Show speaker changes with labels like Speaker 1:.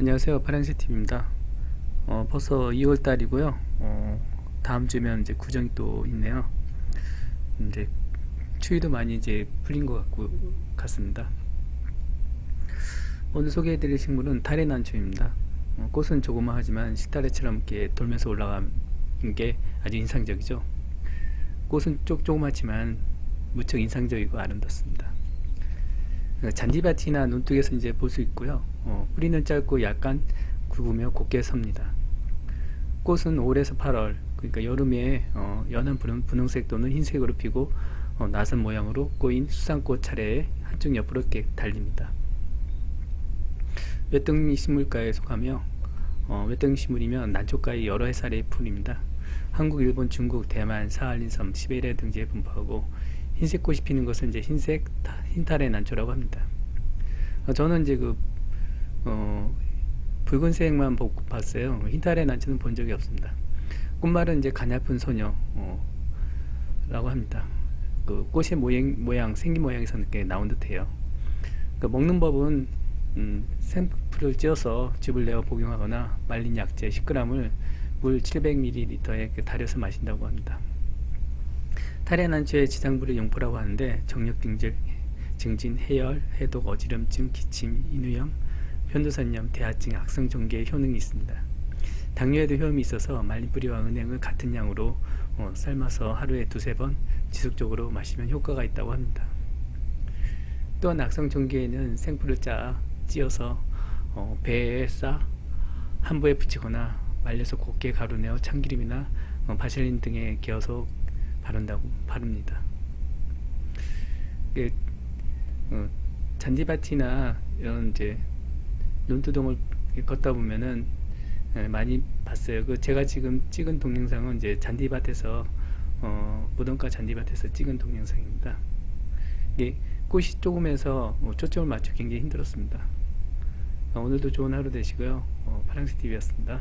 Speaker 1: 안녕하세요. 파랑새TV입니다. 어, 벌써 2월달이고요. 어, 다음 주면 이제 구정이 또 있네요. 이제 추위도 많이 이제 풀린 것 같고 같습니다. 오늘 소개해드릴 식물은 타레난초입니다. 어, 꽃은 조그마하지만 시타레처럼 이렇게 돌면서 올라간 게 아주 인상적이죠. 꽃은 쪽 조그맣지만 무척 인상적이고 아름답습니다. 어, 잔디밭이나 논둑에서 이제 볼 수 있고요. 어, 뿌리는 짧고 약간 굵으며 곱게 섭니다. 꽃은 5월에서 8월, 그러니까 여름에 어, 연한 분홍, 분홍색 또는 흰색으로 피고 어, 나선 모양으로 꼬인 수상꽃 차례에 한쪽 옆으로 이렇게 달립니다. 외등이 식물가에 속하며 어, 외등 식물이면 난초가의 여러 해살의 풀입니다. 한국, 일본, 중국, 대만, 사할린섬, 시베리아 등지에 분포하고 흰색 꽃이 피는 것은 이제 흰색 타- 흰탈의 난초라고 합니다. 어, 저는 이제 그 어, 붉은색만 봤어요. 흰탈의 난초는 본 적이 없습니다. 꽃말은 이제 가냘픈 소녀 어, 라고 합니다. 그 꽃의 모양, 모양 생긴 모양에서 이렇게 나온 듯해요. 그 먹는 법은 음, 생풀을 찧어서 즙을 내어 복용하거나 말린 약재 10g을 물 700ml에 달여서 마신다고 합니다. 탈해난초의 지장부를 용포라고 하는데 정력등질, 증진, 해열, 해독, 어지럼증, 기침, 인후염, 편도선염, 대하증, 악성 종계에 효능이 있습니다. 당뇨에도 효험이 있어서 말린 뿌리와 은행을 같은 양으로 어, 삶아서 하루에 두세 번 지속적으로 마시면 효과가 있다고 합니다. 또한 악성 종계에는 생풀을 짜 찧어서 어, 배에 싸 한부에 붙이거나 말려서 곱게 가루 내어 참기름이나 어, 바셀린 등에 개어서 바른다고 바릅니다. 이게, 어, 잔디밭이나 이런 이제 논두동을 걷다 보면은 예, 많이 봤어요. 그 제가 지금 찍은 동영상은 이제 잔디밭에서 어, 무덤가 잔디밭에서 찍은 동영상입니다. 이게 꽃이 조금해서 뭐 초점을 맞추기 굉장히 힘들었습니다. 어, 오늘도 좋은 하루 되시고요. 어, 파랑새 TV였습니다.